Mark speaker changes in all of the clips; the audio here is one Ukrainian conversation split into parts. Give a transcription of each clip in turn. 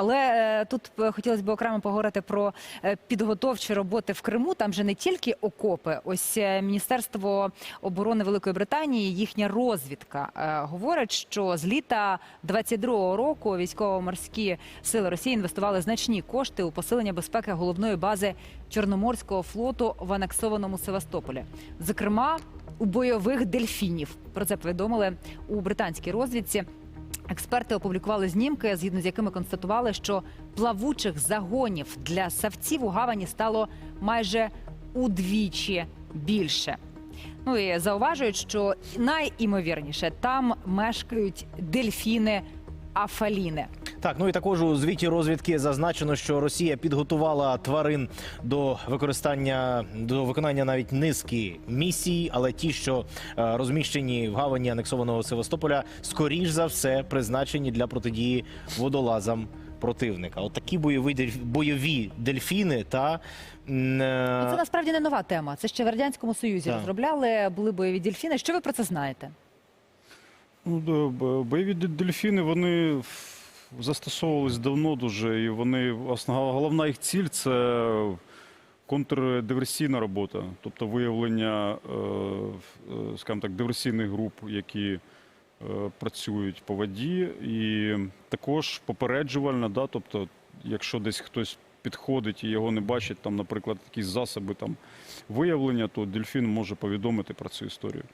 Speaker 1: Але е, тут е, хотілося б окремо поговорити про е, підготовчі роботи в Криму. Там же не тільки окопи. Ось Міністерство оборони Великої Британії, їхня розвідка говорить, що з літа 22-го року військово-морські сили Росії інвестували значні кошти у посилення безпеки головної бази Чорноморського флоту в анексованому Севастополі. Зокрема, у бойових дельфінів. Про це повідомили у британській розвідці. Експерти опублікували знімки, згідно з якими констатували, що плавучих загонів для савців у гавані стало майже удвічі більше. Ну і зауважують, що найімовірніше там мешкають дельфіни афаліни.
Speaker 2: Так, ну і також у звіті розвідки зазначено, що Росія підготувала тварин до використання до виконання навіть низки місій, але ті, що е, розміщені в гавані анексованого Севастополя, скоріш за все призначені для протидії водолазам противника. От такі бойові бойові дельфіни та е,
Speaker 1: Ну, Це насправді не нова тема. Це ще в радянському союзі
Speaker 2: Так.
Speaker 1: розробляли, були бойові дельфіни. Що ви про це знаєте?
Speaker 3: Ну, да, бойові дельфіни вони застосовувались давно дуже, і вони головна їх ціль це контрдиверсійна робота, тобто виявлення, е, е, скажімо так, диверсійних груп, які е, працюють по воді, і також попереджувальна, да, тобто, якщо десь хтось підходить і його не бачить, там, наприклад, якісь засоби там виявлення, то дельфін може повідомити про цю історію.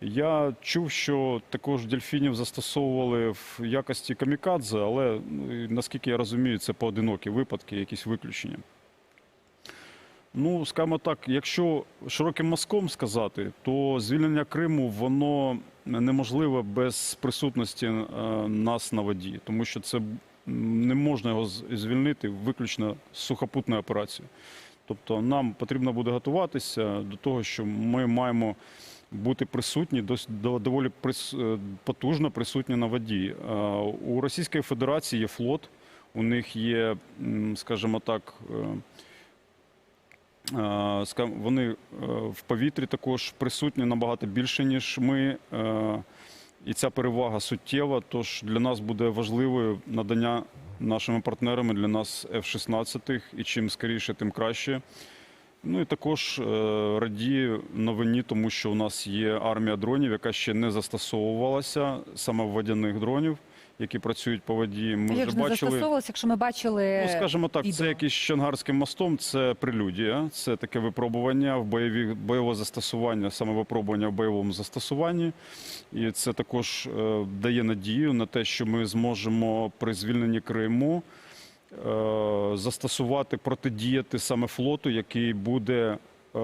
Speaker 3: Я чув, що також дельфінів застосовували в якості камікадзе, але ну, наскільки я розумію, це поодинокі випадки, якісь виключення. Ну, скажімо так, якщо широким мазком сказати, то звільнення Криму воно неможливе без присутності е, нас на воді, тому що це не можна його звільнити виключно з сухопутною операцією. Тобто нам потрібно буде готуватися до того, що ми маємо бути присутні, доволі е, потужно присутні на воді. Е, У Російської Федерації є флот, у них є, скажімо так, е, вони в повітрі також присутні набагато більше, ніж ми. І ця перевага суттєва. Тож для нас буде важливою надання нашими партнерами для нас F-16, і чим скоріше, тим краще. Ну і також е, радію новині, тому що у нас є армія дронів, яка ще не застосовувалася саме водяних дронів, які працюють по воді. Ми
Speaker 1: як
Speaker 3: вже
Speaker 1: не
Speaker 3: бачили.
Speaker 1: якщо ми бачили
Speaker 3: Ну, скажімо так,
Speaker 1: відео?
Speaker 3: це якийсь Чангарським мостом, це прелюдія, це таке випробування в бойові бойове застосування, саме випробування в бойовому застосуванні. І це також е, дає надію на те, що ми зможемо при звільненні Криму застосувати, протидіяти саме флоту, який буде. е,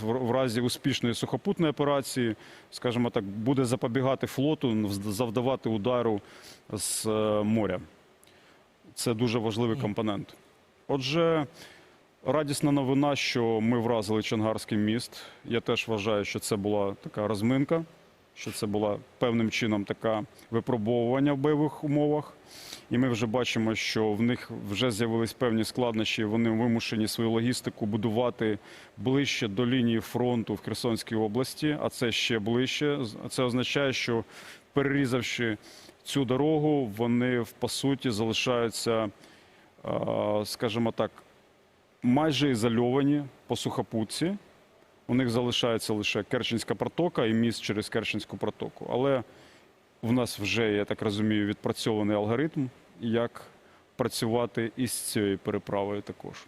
Speaker 3: В разі успішної сухопутної операції, скажімо так, буде запобігати флоту, завдавати удару з е, моря. Це дуже важливий компонент. Отже, радісна новина, що ми вразили Чонгарський міст. Я теж вважаю, що це була така розминка, що це була певним чином така випробовування в бойових умовах. І ми вже бачимо, що в них вже з'явились певні складнощі. Вони вимушені свою логістику будувати ближче до лінії фронту в Херсонській області, а це ще ближче. Це означає, що перерізавши цю дорогу, вони по суті залишаються, е, скажімо так, майже ізольовані по сухопутці. У них залишається лише Керченська протока і міст через Керченську протоку. Але в нас вже, я так розумію, відпрацьований алгоритм, як працювати із цією переправою також.